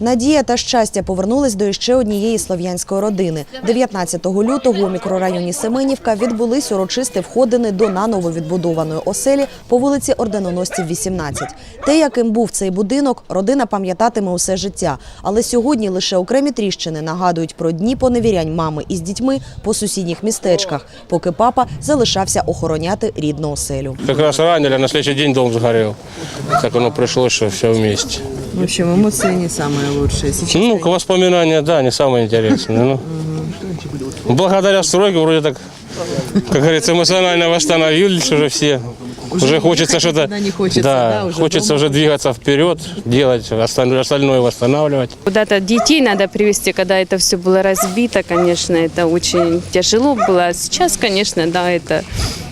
Надія та щастя повернулись до іще однієї слов'янської родини. 19 лютого у мікрорайоні Семенівка відбулись урочисті входини до наново відбудованої оселі по вулиці Орденоносців, 18. Те, яким був цей будинок, родина пам'ятатиме усе життя. Але сьогодні лише окремі тріщини нагадують про дні поневірянь мами із дітьми по сусідніх містечках, поки папа залишався охороняти рідну оселю. Как раз ранили, на следующий день дом сгорел. Так оно пришлось, что все вместе. В общем, эмоции не самые лучшие. Сейчас Ну, к воспоминания, да, не самое интересное. Ну, благодаря стройке вроде так, как говорится, эмоционально восстановились уже все. Уже, хочется что-то, никуда не хочется, да, уже хочется дома. уже двигаться вперед, делать остальное, остальное восстанавливать. Куда-то детей надо привезти, когда это все было разбито, конечно, это очень тяжело было. А сейчас, конечно, да, это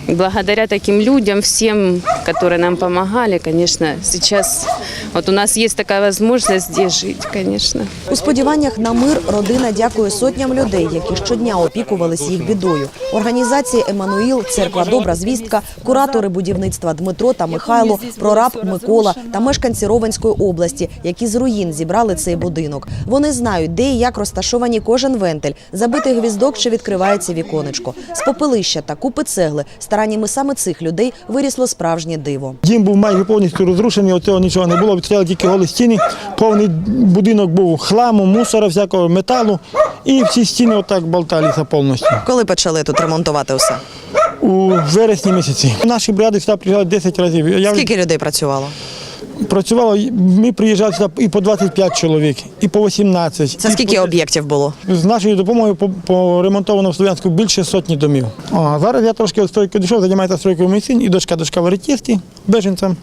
благодаря таким людям, всем, которые нам помогали, конечно, сейчас вот у нас есть такая возможность здесь жить, конечно. У сподіваннях на мир родина дякує сотням людей, які щодня опікувались їх бідою. Організації Еммануїл, церква Добра звістка, куратори будівництва Дмитро та Михайло, прораб Микола та мешканці Ровенської області, які з руїн зібрали цей будинок. Вони знають, де і як розташовані кожен вентиль, забитий гвіздок чи відкривається віконечко. З попелища та купи цегли стараннями саме цих людей вирісло справжнє диво. Дім був майже повністю розрушений, оцього нічого не було, відстояли тільки голі стіни. Повний будинок був хламу, мусора, всякого металу. І всі стіни отак болталися повністю. Коли почали тут ремонтувати усе? У вересні місяці. Наші бригади сюди приїжджали 10 разів. Я Скільки людей працювало? Працювала, ми приїжджали сюди і по 25 чоловік, і по 18. Це скільки об'єктів було? З нашою допомогою по- поремонтовано в Слов'янську більше сотні домів. А зараз я трошки від стройки дійшов, займається стройкою син і дочка, дочка в Аретєсті, беженцем.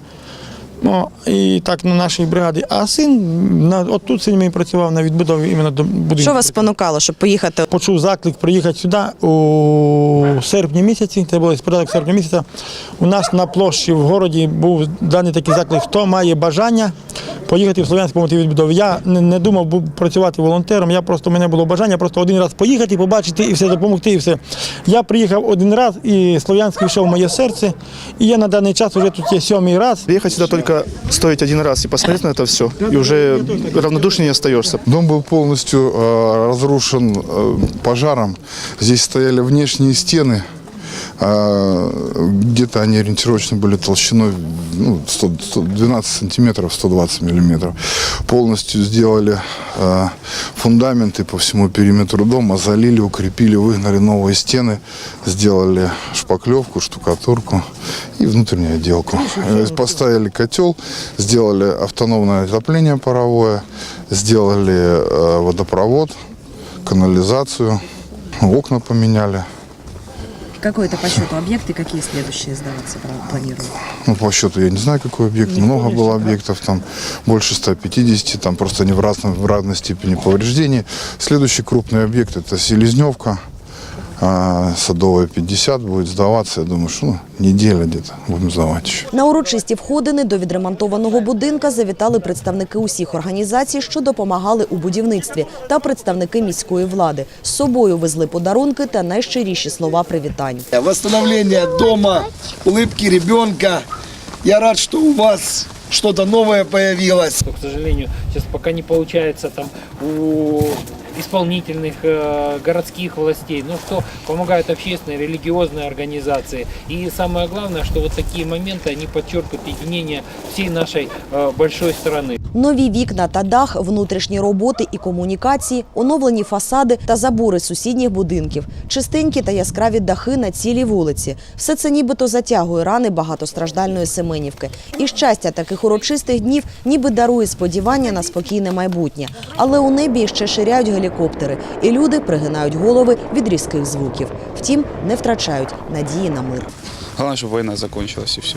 О, і так на нашій бригаді. А син на, от тут син мій працював на відбудові іменно до будинку. Що вас спонукало, щоб поїхати? Почув заклик приїхати сюди у серпні місяці, це було з серпня місяця. У нас на площі в городі був даний такий заклик, хто має бажання поїхати в Слов'янську допомогти відбудові. Я не, не думав бу- працювати волонтером, я просто у мене було бажання просто один раз поїхати, побачити і все, допомогти, і все. Я приїхав один раз, і Слов'янськ війшов в моє серце, і я на даний час вже тут є сьомий раз. Приехать сюда только стоит один раз и посмотреть на это все, и уже равнодушнее не остаешься. Дом был полностью э, разрушен э, пожаром. Здесь стояли внешние стены. Э, Где-то они ориентировочно были толщиной ну, 100, 112 сантиметров, 120 миллиметров. Полностью сделали э, фундаменты по всему периметру дома, залили, укрепили, выгнали новые стены, сделали шпаклевку, штукатурку и внутреннюю отделку. Э, Поставили котел, сделали автономное отопление паровое, сделали э, водопровод, канализацию, окна поменяли. Какой это по счету объекты, какие следующие сдаваться планируют? Ну, по счету я не знаю, какой объект. Много было объектов, там больше 150, там просто они в, разном, в разной степени повреждений. Следующий крупный объект это Селезневка, а, Садовая 50 будет сдаваться. Я думаю, что ну, неделя где-то будем сдавать еще. На урочисті входини до відремонтованого будинка завітали представники усіх організацій, що допомагали у будівництві, та представники міської влади. З собою везли подарунки та найщиріші слова привітань. восстановление дома, улыбки ребенка. Я рад, что у вас что-то новое появилось. К сожалению, сейчас пока не получается там у исполнительных э, городских властей, ну что помогают общественные, религиозные организации. И самое главное, что вот такие моменты, они подчеркивают единение всей нашей э, большой страны. Нові вікна та дах, внутрішні роботи і комунікації, оновлені фасади та забори сусідніх будинків, чистенькі та яскраві дахи на цілій вулиці. Все це нібито затягує рани багатостраждальної Семенівки. І щастя таких урочистих днів ніби дарує сподівання на спокійне майбутнє. Але у небі ще ширяють гелікоптери, і люди пригинають голови від різких звуків. Втім, не втрачають надії на мир. Главное, чтобы война закончилась и все.